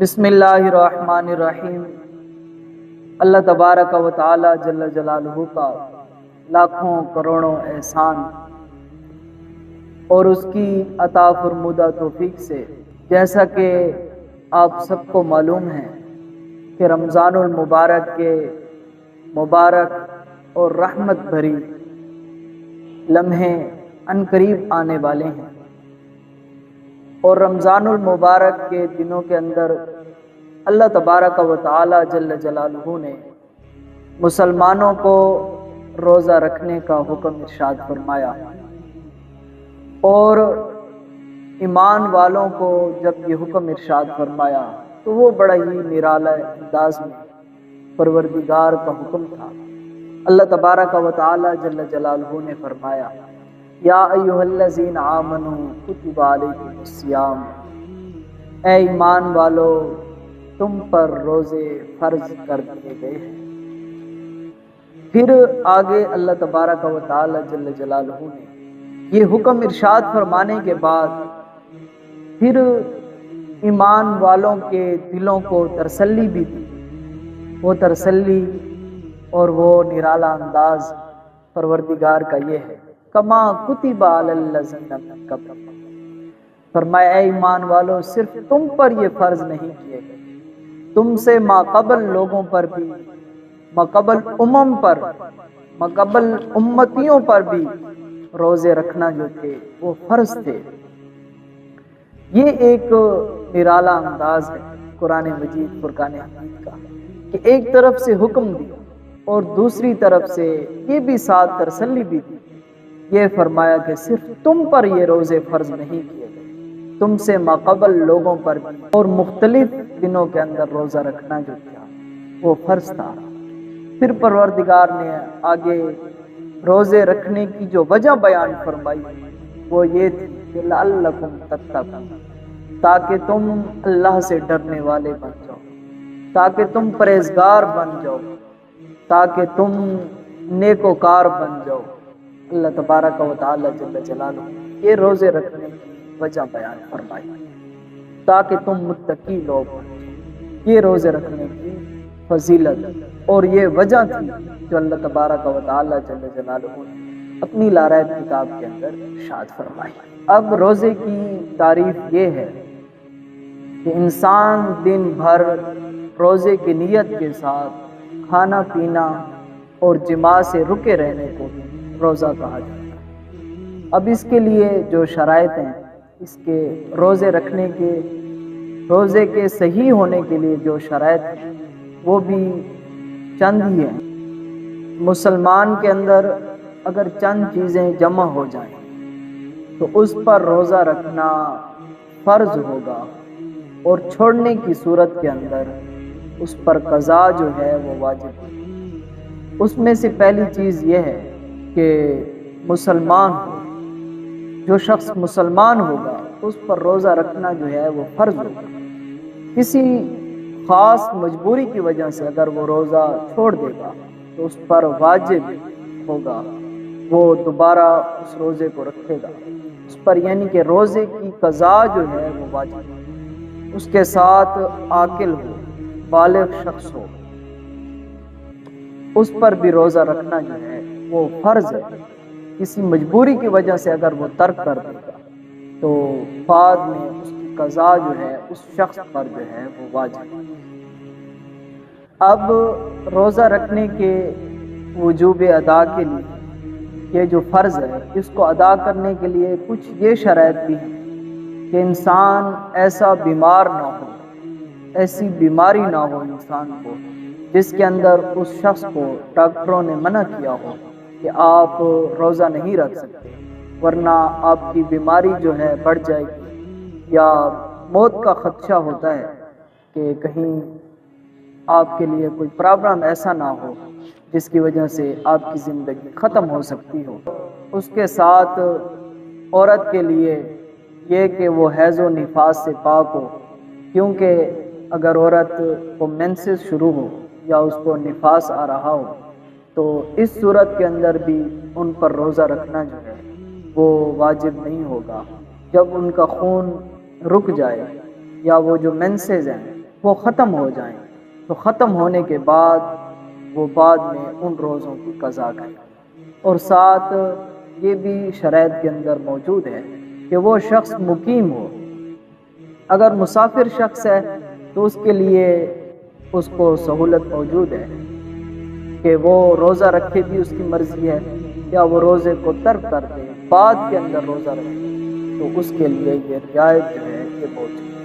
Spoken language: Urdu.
بسم اللہ الرحمن الرحیم۔ اللہ تبارک و تعالی جل جلالہ کا لاکھوں کروڑوں احسان اور اس کی عطا فرمودہ توفیق سے جیسا کہ آپ سب کو معلوم ہے کہ رمضان المبارک کے مبارک اور رحمت بھری لمحے ان قریب آنے والے ہیں۔ اور رمضان المبارک کے دنوں کے اندر اللہ تبارک و تعالی جل جلالہ نے مسلمانوں کو روزہ رکھنے کا حکم ارشاد فرمایا۔ اور ایمان والوں کو جب یہ حکم ارشاد فرمایا تو وہ بڑا ہی نرالا انداز میں پروردگار کا حکم تھا۔ اللہ تبارک و تعالی جل جلالہ نے فرمایا یا ایوہ الذین آمنوا کتب علیکم السیام اے ایمان والو، تم پر روزے فرض کر دیے گئے ہیں۔ پھر آگے اللہ تبارک و تعالی جل جلالہ نے یہ حکم ارشاد فرمانے کے بعد پھر ایمان والوں کے دلوں کو ترسلی بھی دی۔ وہ ترسلی اور وہ نرالا انداز پروردگار کا یہ ہے۔ کما کتب علی من قبل فرمایا، اے ایمان والو، صرف تم پر یہ فرض نہیں کیے گئے۔ تم سے ما قبل لوگوں پر بھی ما قبل امم پر ما قبل امتیوں پر بھی روزے رکھنا جو تھے، وہ فرض تھے۔ یہ ایک نرالا انداز ہے قرآن مجید، فرقان حمید کا، کہ ایک طرف سے حکم دیا اور دوسری طرف سے یہ بھی ساتھ ترسلی بھی دی۔ یہ فرمایا کہ صرف تم پر یہ روزے فرض نہیں کیے گئے۔ تم سے ماقبل لوگوں پر بھی اور مختلف دنوں کے اندر روزہ رکھنا جو تھا، وہ فرض تھا۔ پھر پروردگار نے آگے روزے رکھنے کی جو وجہ بیان فرمائی، وہ یہ تھی کہ لعلکم تتقون، تاکہ تم اللہ سے ڈرنے والے بن جاؤ، تاکہ تم پرہیزگار بن جاؤ، تاکہ تم نیکوکار بن جاؤ۔ اللہ تبارک و تعالی جل جلالہ یہ روزے رکھنے کی وجہ بیان فرمائی۔ تاکہ تم متقی لوگ یہ روزے رکھنے کی فضیلت اور یہ وجہ تھی جو اللہ تبارک و تعالی جل جلالہ نے اپنی لارائب کتاب کے اندر شاد فرمائی۔ اب روزے کی تعریف یہ ہے کہ انسان دن بھر روزے کی نیت کے ساتھ کھانا پینا اور جماع سے رکے رہنے کو روزہ کہا جاتا ہے۔ اب اس کے لیے جو شرائط ہیں، اس کے روزے رکھنے کے، روزے کے صحیح ہونے کے لیے جو شرائط ہیں، وہ بھی چند ہی ہیں۔ مسلمان کے اندر اگر چند چیزیں جمع ہو جائیں، تو اس پر روزہ رکھنا فرض ہوگا اور چھوڑنے کی صورت کے اندر اس پر قضا جو ہے، وہ واجب ہے۔ اس میں سے پہلی چیز یہ ہے کہ مسلمان ہو، جو شخص مسلمان ہوگا، اس پر روزہ رکھنا جو ہے وہ فرض ہوگا۔ کسی خاص مجبوری کی وجہ سے اگر وہ روزہ چھوڑ دے گا، تو اس پر واجب ہوگا، وہ دوبارہ اس روزے کو رکھے گا۔ اس پر یعنی کہ روزے کی قضا جو ہے وہ واجب ہے اس کے ساتھ عاقل ہو، بالغ شخص ہو، اس پر بھی روزہ رکھنا جو ہے وہ فرض ہے۔ کسی مجبوری کی وجہ سے اگر وہ ترک کر دے گا تو بعد میں اس کی قضا جو ہے، اس شخص پر جو ہے وہ واجب ہے۔ اب روزہ رکھنے کے وجوب ادا کے لیے یہ جو فرض ہے، اس کو ادا کرنے کے لیے کچھ یہ شرائط بھی ہیں کہ انسان ایسا بیمار نہ ہو، ایسی بیماری نہ ہو انسان کو، جس کے اندر اس شخص کو ڈاکٹروں نے منع کیا ہو۔ کہ آپ روزہ نہیں رکھ سکتے، ورنہ آپ کی بیماری جو ہے بڑھ جائے گی، یا موت کا خدشہ ہوتا ہے کہ کہیں آپ کے لیے کوئی پرابلم ایسا نہ ہو جس کی وجہ سے آپ کی زندگی ختم ہو سکتی ہو۔ اس کے ساتھ عورت کے لیے یہ کہ وہ حیض و نفاس سے پاک ہو، کیونکہ اگر عورت کو مینسز شروع ہو یا اس کو نفاس آ رہا ہو تو اس صورت کے اندر بھی ان پر روزہ رکھنا جو ہے، وہ واجب نہیں ہوگا۔ جب ان کا خون رک جائے یا وہ جو مینسز ہیں، وہ ختم ہو جائیں، تو ختم ہونے کے بعد وہ بعد میں ان روزوں کی قضا کریں۔ اور ساتھ یہ بھی شرائط کے اندر موجود ہے کہ وہ شخص مقیم ہو۔ اگر مسافر شخص ہے، تو اس کے لیے اس کو سہولت موجود ہے۔ کہ وہ روزہ رکھے بھی اس کی مرضی ہے، یا وہ روزے کو ترک کر دے، بعد کے اندر روزہ رکھے، تو اس کے لیے یہ رعایت جو ہے یہ بہت ہے۔